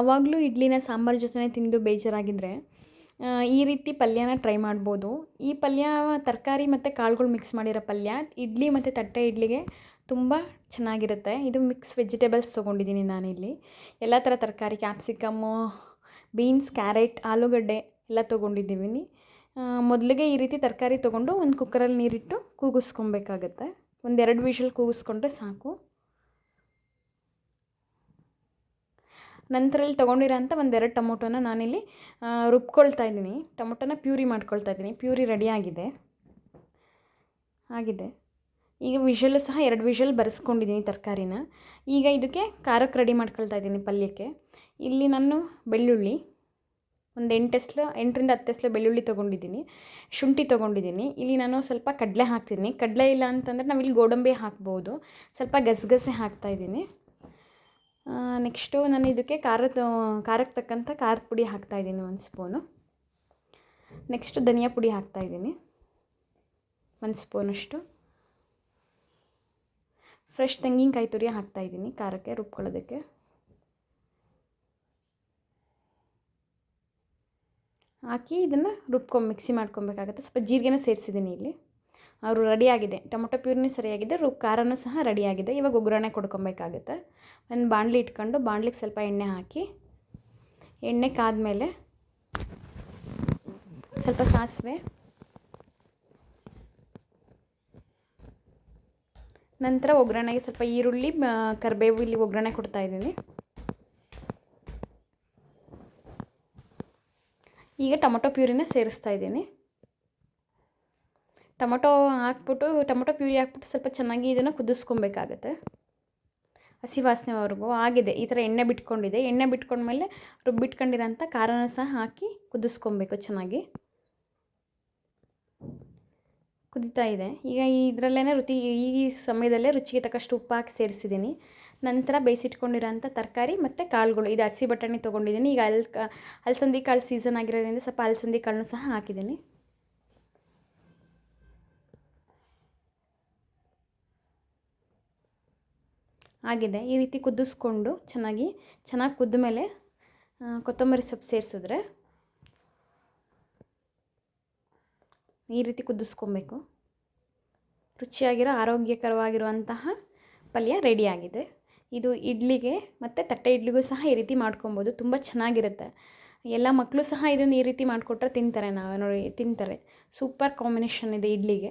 ಯಾವಾಗಲೂ ಇಡ್ಲಿನ ಸಾಂಬಾರು ಜೊತೆನೇ ತಿಂದು ಬೇಜಾರಾಗಿದ್ದರೆ ಈ ರೀತಿ ಪಲ್ಯನ ಟ್ರೈ ಮಾಡ್ಬೋದು. ಈ ಪಲ್ಯ, ತರಕಾರಿ ಮತ್ತು ಕಾಳುಗಳು ಮಿಕ್ಸ್ ಮಾಡಿರೋ ಪಲ್ಯ, ಇಡ್ಲಿ ಮತ್ತು ತಟ್ಟೆ ಇಡ್ಲಿಗೆ ತುಂಬ ಚೆನ್ನಾಗಿರುತ್ತೆ. ಇದು ಮಿಕ್ಸ್ ವೆಜಿಟೇಬಲ್ಸ್ ತೊಗೊಂಡಿದ್ದೀನಿ ನಾನಿಲ್ಲಿ. ಎಲ್ಲ ಥರ ತರಕಾರಿ ಕ್ಯಾಪ್ಸಿಕಮ್ಮು ಬೀನ್ಸ್ ಕ್ಯಾರೆಟ್ ಆಲೂಗಡ್ಡೆ ಎಲ್ಲ ತೊಗೊಂಡಿದ್ದೀವಿ. ಮೊದಲಿಗೆ ಈ ರೀತಿ ತರಕಾರಿ ತೊಗೊಂಡು ಒಂದು ಕುಕ್ಕರಲ್ಲಿ ನೀರಿಟ್ಟು ಕೂಗಿಸ್ಕೊಬೇಕಾಗತ್ತೆ. ಒಂದೆರಡು ವಿಷಲ್ ಕೂಗಿಸ್ಕೊಂಡ್ರೆ ಸಾಕು. ನಂತರ ಇಲ್ಲಿ ತೊಗೊಂಡಿರೋ ಒಂದೆರಡು ಟೊಮೊಟೊನ ನಾನಿಲ್ಲಿ ರುಬ್ಕೊಳ್ತಾ ಇದ್ದೀನಿ. ಟೊಮೊಟೊನ ಪ್ಯೂರಿ ಮಾಡ್ಕೊಳ್ತಾ ಇದ್ದೀನಿ. ಪ್ಯೂರಿ ರೆಡಿ ಆಗಿದೆ. ಈಗ ವಿಷಲು ಸಹ ಎರಡು ವಿಷಲ್ ಬರೆಸ್ಕೊಂಡಿದ್ದೀನಿ ತರಕಾರಿನ. ಈಗ ಇದಕ್ಕೆ ಖಾರಕ್ಕೆ ರೆಡಿ ಮಾಡ್ಕೊಳ್ತಾ ಇದ್ದೀನಿ ಪಲ್ಯಕ್ಕೆ. ಇಲ್ಲಿ ನಾನು ಬೆಳ್ಳುಳ್ಳಿ, ಒಂದು ಎಂಟು ಎಸ್ಲು ಎಂಟರಿಂದ ಹತ್ತು ಎಸ್ಲು ಬೆಳ್ಳುಳ್ಳಿ ತೊಗೊಂಡಿದ್ದೀನಿ. ಶುಂಠಿ ತೊಗೊಂಡಿದ್ದೀನಿ. ಇಲ್ಲಿ ನಾನು ಸ್ವಲ್ಪ ಕಡಲೆ ಹಾಕ್ತಿದ್ದೀನಿ. ಕಡಲೆ ಇಲ್ಲ ಅಂತಂದರೆ ನಾವಿಲ್ಲಿ ಗೋಡಂಬಿ ಹಾಕ್ಬೋದು. ಸ್ವಲ್ಪ ಗಸಗಸೆ ಹಾಕ್ತಾಯಿದ್ದೀನಿ ನೆಕ್ಸ್ಟು ನಾನು ಇದಕ್ಕೆ ಖಾರದ, ಖಾರಕ್ಕೆ ತಕ್ಕಂಥ ಖಾರದ ಪುಡಿ ಹಾಕ್ತಾಯಿದ್ದೀನಿ ಒಂದು ಸ್ಪೂನು. ನೆಕ್ಸ್ಟ್ ಧನಿಯಾ ಪುಡಿ ಹಾಕ್ತಾಯಿದ್ದೀನಿ ಒಂದು ಸ್ಪೂನಷ್ಟು. ಫ್ರೆಶ್ ತೆಂಗಿನಕಾಯಿ ತುರಿ ಹಾಕ್ತಾಯಿದ್ದೀನಿ ಖಾರಕ್ಕೆ ರುಬ್ಕೊಳ್ಳೋದಕ್ಕೆ. ಹಾಕಿ ಇದನ್ನು ರುಬ್ಕೊಂಡು ಮಿಕ್ಸಿ ಮಾಡ್ಕೊಬೇಕಾಗತ್ತೆ. ಸ್ವಲ್ಪ ಜೀರಿಗೆನ ಸೇರಿಸಿದ್ದೀನಿ ಇಲ್ಲಿ. ಅವರು ರೆಡಿಯಾಗಿದೆ. ಟೊಮೊಟೊ ಪ್ಯೂರಿನೂ ಸರಿಯಾಗಿದೆ, ರು, ಖಾರನೂ ಸಹ ರೆಡಿಯಾಗಿದೆ. ಇವಾಗ ಒಗ್ಗರಣೆ ಕೊಡ್ಕೊಬೇಕಾಗುತ್ತೆ. ಒಂದು ಬಾಣಲಿ ಇಟ್ಕೊಂಡು ಬಾಣಲಿಗೆ ಸ್ವಲ್ಪ ಎಣ್ಣೆ ಹಾಕಿ, ಎಣ್ಣೆ ಕಾದ್ಮೇಲೆ ಸ್ವಲ್ಪ ಸಾಸಿವೆ, ನಂತರ ಒಗ್ಗರಣೆಗೆ ಸ್ವಲ್ಪ ಈರುಳ್ಳಿ ಕರಿಬೇವು ಇಲ್ಲಿ ಒಗ್ಗರಣೆ ಕೊಡ್ತಾ ಇದ್ದೀನಿ. ಈಗ ಟೊಮೊಟೊ ಪ್ಯೂರಿನ ಸೇರಿಸ್ತಾ ಇದ್ದೀನಿ. ಟೊಮೊಟೊ ಹಾಕ್ಬಿಟ್ಟು, ಟೊಮೊಟೊ ಪ್ಯೂರಿ ಹಾಕ್ಬಿಟ್ಟು ಸ್ವಲ್ಪ ಚೆನ್ನಾಗಿ ಇದನ್ನು ಕುದಿಸ್ಕೊಬೇಕಾಗತ್ತೆ. ಹಸಿ ವಾಸನೆವರೆಗೂ ಆಗಿದೆ. ಈ ಥರ ಎಣ್ಣೆ ಬಿಟ್ಕೊಂಡಿದೆ. ಎಣ್ಣೆ ಬಿಟ್ಕೊಂಡ್ಮೇಲೆ ರುಬ್ಬಿಟ್ಕೊಂಡಿರೋಂಥ ಖಾರನ ಸಹ ಹಾಕಿ ಕುದಿಸ್ಕೊಬೇಕು ಚೆನ್ನಾಗಿ. ಕುದಿತಾ ಇದೆ. ಈಗ ಇದರಲ್ಲೇ ರುಚಿ, ಈ ಸಮಯದಲ್ಲೇ ರುಚಿಗೆ ತಕ್ಕಷ್ಟು ಉಪ್ಪು ಹಾಕಿ ಸೇರಿಸಿದ್ದೀನಿ. ನಂತರ ಬೇಯಿಸಿಟ್ಕೊಂಡಿರೋಂಥ ತರಕಾರಿ ಮತ್ತು ಕಾಳುಗಳು. ಇದು ಹಸಿ ಬಟಾಣಿ ತೊಗೊಂಡಿದ್ದೀನಿ. ಈಗ ಅಲ್ ಅಲಸಂದಿ ಕಾಳು ಸೀಸನ್ ಆಗಿರೋದ್ರಿಂದ ಸ್ವಲ್ಪ ಅಲಸಂದಿ ಕಾಳನ್ನು ಸಹ ಹಾಕಿದ್ದೀನಿ. ಆಗಿದೆ. ಈ ರೀತಿ ಕುದಿಸ್ಕೊಂಡು ಚೆನ್ನಾಗಿ ಚೆನ್ನಾಗಿ ಕುದ್ದ ಮೇಲೆ ಕೊತ್ತಂಬರಿ ಸೊಪ್ಪು ಸೇರಿಸಿದ್ರೆ ಈ ರೀತಿ ಕುದಿಸ್ಕೊಬೇಕು. ರುಚಿಯಾಗಿರೋ, ಆರೋಗ್ಯಕರವಾಗಿರುವಂತಹ ಪಲ್ಯ ರೆಡಿಯಾಗಿದೆ ಇದು ಇಡ್ಲಿಗೆ ಮತ್ತು ತಟ್ಟೆ ಇಡ್ಲಿಗೂ ಸಹ ಈ ರೀತಿ ಮಾಡ್ಕೊಬೋದು. ತುಂಬ ಚೆನ್ನಾಗಿರುತ್ತೆ. ಎಲ್ಲ ಮಕ್ಕಳು ಸಹ ಇದನ್ನು ಈ ರೀತಿ ಮಾಡಿಕೊಟ್ರೆ ತಿಂತಾರೆ. ನಾವು ನೋಡಿ, ತಿಂತಾರೆ. ಸೂಪರ್ ಕಾಂಬಿನೇಷನ್ ಇದೆ ಇಡ್ಲಿಗೆ.